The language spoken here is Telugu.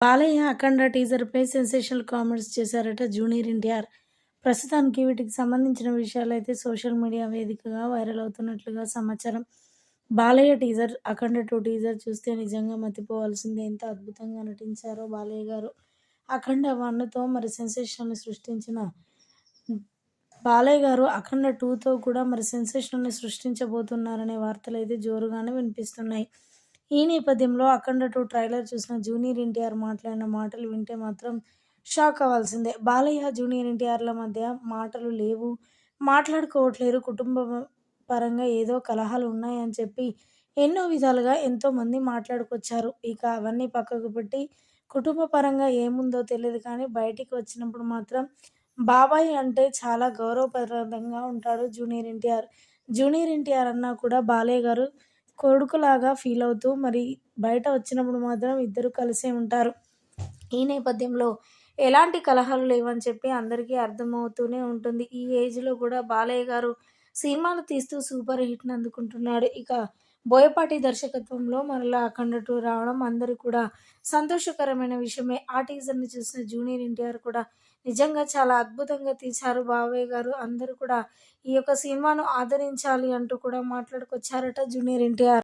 బాలయ్య అఖండ టీజర్పై సెన్సేషనల్ కామెంట్స్ చేశారట జూనియర్ ఎన్టీఆర్. ప్రస్తుతానికి వీటికి సంబంధించిన విషయాలైతే సోషల్ మీడియా వేదికగా వైరల్ అవుతున్నట్లుగా సమాచారం. Balayya teaser Akhanda two teaser చూస్తే నిజంగా మతిపోవాల్సిందే. ఎంత అద్భుతంగా నటించారో బాలయ్య గారు. అఖండ వన్తో మరి సెన్సేషన్ని సృష్టించిన బాలయ్య గారు అఖండ టూతో కూడా మరి సెన్సేషన్ని సృష్టించబోతున్నారనే వార్తలు అయితే జోరుగానే వినిపిస్తున్నాయి. ఈ నేపథ్యంలో అఖండ టూ ట్రైలర్ చూసిన జూనియర్ ఎన్టీఆర్ మాట్లాడిన మాటలు వింటే మాత్రం షాక్ అవ్వాల్సిందే. బాలయ్య జూనియర్ ఎన్టీఆర్ల మధ్య మాటలు లేవు మాట్లాడుకోవట్లేరు కుటుంబ పరంగా ఏదో కలహాలు ఉన్నాయని చెప్పి ఎన్నో విధాలుగా ఎంతోమంది మాట్లాడుకొచ్చారు. ఇక అవన్నీ పక్కకు పెట్టి కుటుంబ పరంగా ఏముందో తెలియదు కానీ బయటికి వచ్చినప్పుడు మాత్రం బాబాయ్ అంటే చాలా గౌరవప్రదంగా ఉంటాడు జూనియర్ ఎన్టీఆర్. జూనియర్ ఎన్టీఆర్ అన్నా కూడా బాలయ్య గారు కొడుకులాగా ఫీల్ అవుతూ మరి బయట వచ్చినప్పుడు మాత్రం ఇద్దరు కలిసే ఉంటారు. ఈ నేపథ్యంలో ఎలాంటి కలహాలు లేవని చెప్పి అందరికీ అర్థమవుతూనే ఉంటుంది. ఈ ఏజ్లో కూడా బాలయ్య గారు సినిమాలు తీస్తూ సూపర్ హిట్ని అందుకుంటున్నాడు. ఇక బోయపాటి దర్శకత్వంలో మరలా అఖండ టూ రావడం అందరూ కూడా సంతోషకరమైన విషయమే. ఆ టీజర్ని చూసిన జూనియర్ ఎన్టీఆర్ కూడా నిజంగా చాలా అద్భుతంగా తీశారు బాబాయ్ గారు. అందరూ కూడా ఈ యొక్క సినిమాను ఆదరించాలి అంటూ కూడా మాట్లాడుకొచ్చారట జూనియర్ ఎన్టీఆర్.